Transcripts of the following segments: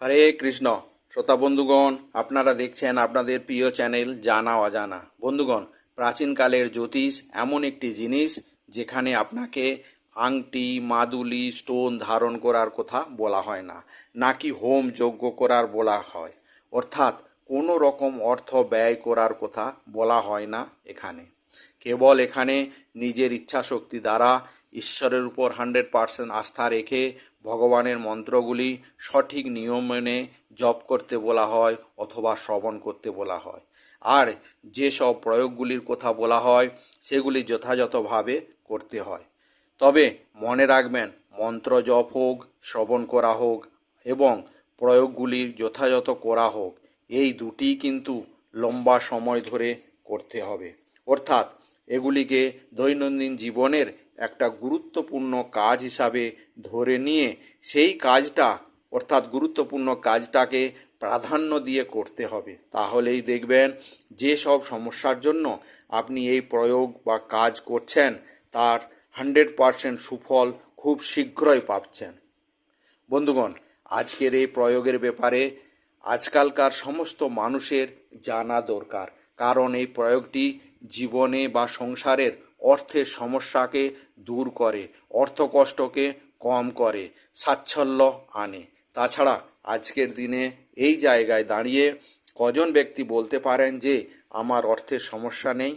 হরে কৃষ্ণ। শ্রোতা বন্ধুগণ, আপনারা দেখছেন আপনাদের প্রিয় চ্যানেল জানা অজানা। বন্ধুগণ, প্রাচীনকালের জ্যোতিষ এমন একটি জিনিস যেখানে আপনাকে আংটি, মাদুলি, স্টোন ধারণ করার কথা বলা হয় না, নাকি হোম যজ্ঞ করার বলা হয়। অর্থাৎ কোনো রকম অর্থ ব্যয় করার কথা বলা হয় না এখানে। কেবল এখানে নিজের ইচ্ছাশক্তি দ্বারা ঈশ্বরের উপর হান্ড্রেড পার্সেন্ট আস্থা রেখে ভগবানের মন্ত্রগুলি সঠিক নিয়ম মেনে জপ করতে বলা হয় অথবা শ্রবণ করতে বলা হয়। আর যেসব প্রয়োগগুলির কথা বলা হয়, সেগুলি যথাযথভাবে করতে হয়। তবে মনে রাখবেন, মন্ত্র জপ হোক, শ্রবণ করা হোক এবং প্রয়োগগুলি যথাযথ করা হোক, এই দুটি কিন্তু লম্বা সময় ধরে করতে হবে। অর্থাৎ এগুলিকে দৈনন্দিন জীবনের একটা গুরুত্বপূর্ণ কাজ হিসাবে ধরে নিয়ে সেই কাজটা, অর্থাৎ গুরুত্বপূর্ণ কাজটাকে প্রাধান্য দিয়ে করতে হবে। তাহলেই দেখবেন যে সব সমস্যার জন্য আপনি এই প্রয়োগ বা কাজ করছেন, তার হান্ড্রেড পারসেন্ট সুফল খুব শীঘ্রই পাচ্ছেন। বন্ধুগণ, আজকের এই প্রয়োগের ব্যাপারে আজকালকার সমস্ত মানুষের জানা দরকার। কারণ এই প্রয়োগটি জীবনে বা সংসারের অর্থের সমস্যাকে দূর করে, অর্থকষ্টকে কম করে, সাচ্ছল্য আনে। তাছাড়া আজকের দিনে এই জায়গায় দাঁড়িয়ে কজন ব্যক্তি বলতে পারেন যে আমার অর্থের সমস্যা নেই,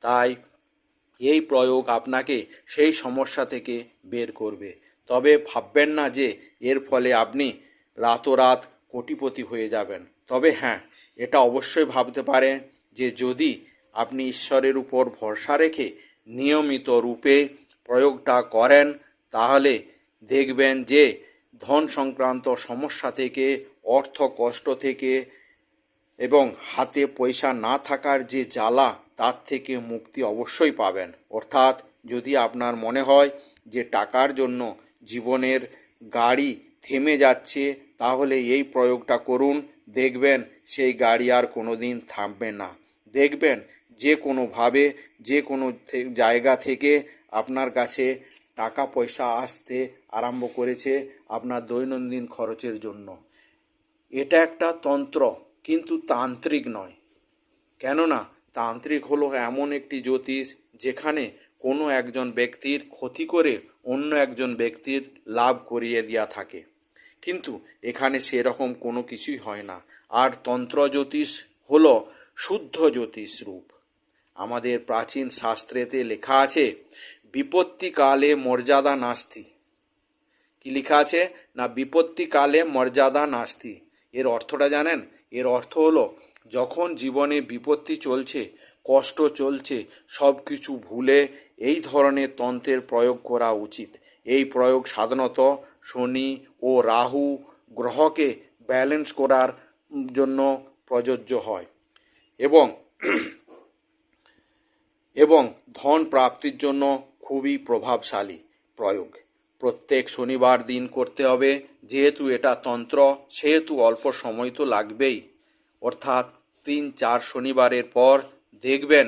তাই এই প্রয়োগ আপনাকে সেই সমস্যা থেকে বের করবে। তবে ভাববেন না যে এর ফলে আপনি রাতোরাত কোটিপতি হয়ে যাবেন। তবে হ্যাঁ এটা অবশ্যই ভাবতে পারেন যে যদি আপনি ঈশ্বরের উপর ভরসা রেখে নিয়মিত রূপে প্রয়োগটা করেন, তাহলে দেখবেন যে ধন সংক্রান্ত সমস্যা থেকে, অর্থ কষ্ট থেকে এবং হাতে পয়সা না থাকার যে জ্বালা, তার থেকে মুক্তি অবশ্যই পাবেন। অর্থাৎ যদি আপনার মনে হয় যে টাকার জন্য জীবনের গাড়ি থেমে যাচ্ছে, তাহলে এই প্রয়োগটা করুন। দেখবেন সেই গাড়ি আর কোনো দিন থামবে না। দেখবেন যে কোনোভাবে, যে কোনো জায়গা থেকে আপনার কাছে টাকা পয়সা আসতে আরম্ভ করেছে আপনার দৈনন্দিন খরচের জন্য। এটা একটা তন্ত্র, কিন্তু তান্ত্রিক নয়। কেননা, তান্ত্রিক হলো এমন একটি জ্যোতিষ যেখানে কোনো একজন ব্যক্তির ক্ষতি করে অন্য একজন ব্যক্তির লাভ করিয়ে দেওয়া থাকে। কিন্তু এখানে সেরকম কোনো কিছুই হয় না। আর তন্ত্র জ্যোতিষ হল শুদ্ধ জ্যোতিষ রূপ। আমাদের প্রাচীন শাস্ত্রেতে লেখা আছে বিপত্তিকালে মর্যাদা নাস্তি। কি লেখা আছে? না, বিপত্তিকালে মর্যাদা নাস্তি। এর অর্থটা জানেন? এর অর্থ হলো, যখন জীবনে বিপত্তি চলছে, কষ্ট চলছে সব কিছু ভুলে এই ধরনের তন্ত্রের প্রয়োগ করা উচিত। এই প্রয়োগ সাধারণত শনি ও রাহু গ্রহকে ব্যালেন্স করার জন্য প্রযোজ্য হয়। এবং এবং ধন প্রাপ্তির জন্য খুবই প্রভাবশালী প্রয়োগ। প্রত্যেক শনিবার দিন করতে হবে, যেহেতু এটা তন্ত্র, সেহেতু অল্প সময় তো লাগবেই। অর্থাৎ তিন, চার শনিবারের পর দেখবেন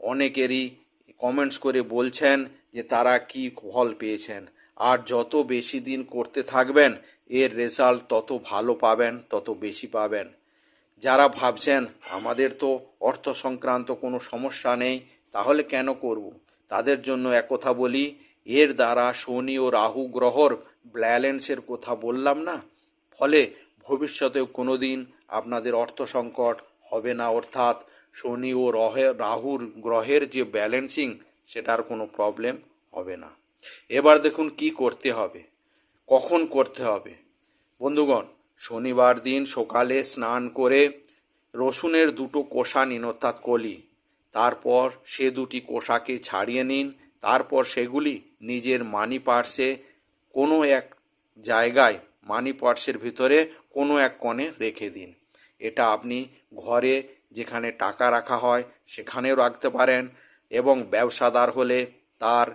অনেকেরই কমেন্টস করে বলছেন যে তারা কি ফল পেয়েছেন। আর যত বেশি দিন করতে থাকবেন, এর রেজাল্ট তত ভালো পাবেন, তত বেশি পাবেন। যারা ভাবছেন, আমাদের তো অর্থ সংক্রান্ত কোনো সমস্যা নেই, তাহলে কেন করব? তাদের জন্য এক কথা বলি, এর দ্বারা শনি ও রাহু গ্রহর ব্যালেন্সের কথা বললাম না, ফলে ভবিষ্যতেও কোনো দিন আপনাদের অর্থ সংকট হবে না। অর্থাৎ শনি ও রহে, রাহুর গ্রহের যে ব্যালেন্সিং, সেটার কোনো প্রবলেম হবে না। এবার দেখুন কি করতে হবে, কখন করতে হবে। বন্ধুগণ, শনিবার দিন সকালে স্নান করে রসুনের দুটো কোষা নিন অর্থাৎ কলি তারপর সে দুটি কোষাকে ছাড়িয়ে নিন, তারপর সেগুলি নিজের মানি পার্সে কোনো এক জায়গায় মানি পার্সের ভিতরে কোনো এক কোণে রেখে দিন। এটা আপনি ঘরে যেখানে টাকা রাখা হয় সেখানেও রাখতে পারেন এবং ব্যবসাদার হলে তার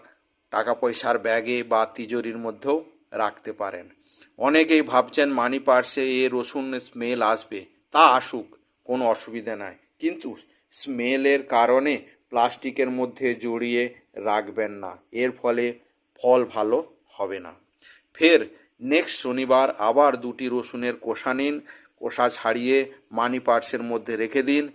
টাকা পয়সার ব্যাগে বা তিজোরির মধ্যেও রাখতে পারেন। অনেকেই ভাবছেন মানি পার্সে এ রসুন স্মেল আসবে, তা আসুক, কোনো অসুবিধা নাই। কিন্তু স্মেলের কারণে প্লাস্টিকের মধ্যে জড়িয়ে রাখবেন না। এর ফলে ফল ভালো হবে না। ফের নেক্সট শনিবার আবার দুটি রসুনের কোষা নিন। কোষা ছাড়িয়ে মানি পার্সের মধ্যে রেখে দিন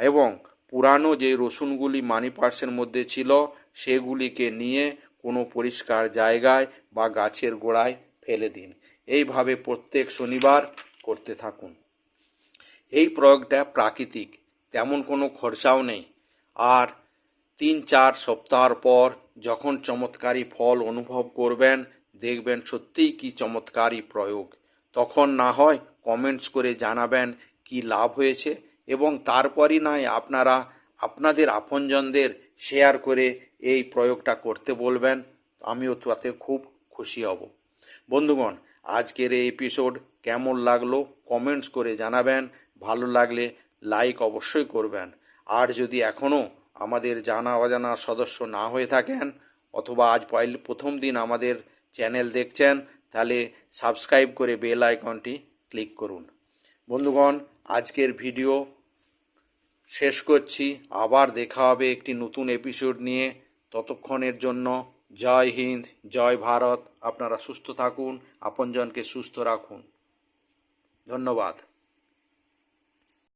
এবং পুরানো যে রসুনগুলি মানি পার্সের মধ্যে ছিল, সেগুলিকে নিয়ে কোনো পরিষ্কার জায়গায় বা গাছের গোড়ায় ফেলে দিন। এইভাবে প্রত্যেক শনিবার করতে থাকুন। এই প্রয়োগটা প্রাকৃতিক। তেমন কোনো খরচাও নেই। আর তিন চার সপ্তাহ পর যখন চমৎকারী ফল অনুভব করবেন, দেখবেন সত্যিই কি চমৎকারী প্রয়োগ। তখন না হয় কমেন্টস করে জানাবেন কি লাভ হয়েছে এবং তারপরই নয় আপনারা আপনাদের আপনজনদের শেয়ার করে এই প্রয়োগটা করতে বলবেন, আমিও তাতে খুব খুশি হব। বন্ধুগণ, আজকের এই এপিসোড কেমন লাগল? কমেন্টস করে জানাবেন। ভালো লাগলে লাইক অবশ্যই করবেন। আর যদি এখনও আমাদের জানা অজানা সদস্য না হয়ে থাকেন অথবা আজ পয়ল প্রথম দিন আমাদের চ্যানেল দেখছেন, তাহলে সাবস্ক্রাইব করে বেল আইকনটি ক্লিক করুন। বন্ধুগণ, আজকের ভিডিও শেষ করছি। আবার দেখা হবে একটি নতুন এপিসোড নিয়ে। ততক্ষণের জন্য জয় হিন্দ, জয় ভারত। আপনারা সুস্থ থাকুন, আপনজনকে সুস্থ রাখুন। ধন্যবাদ।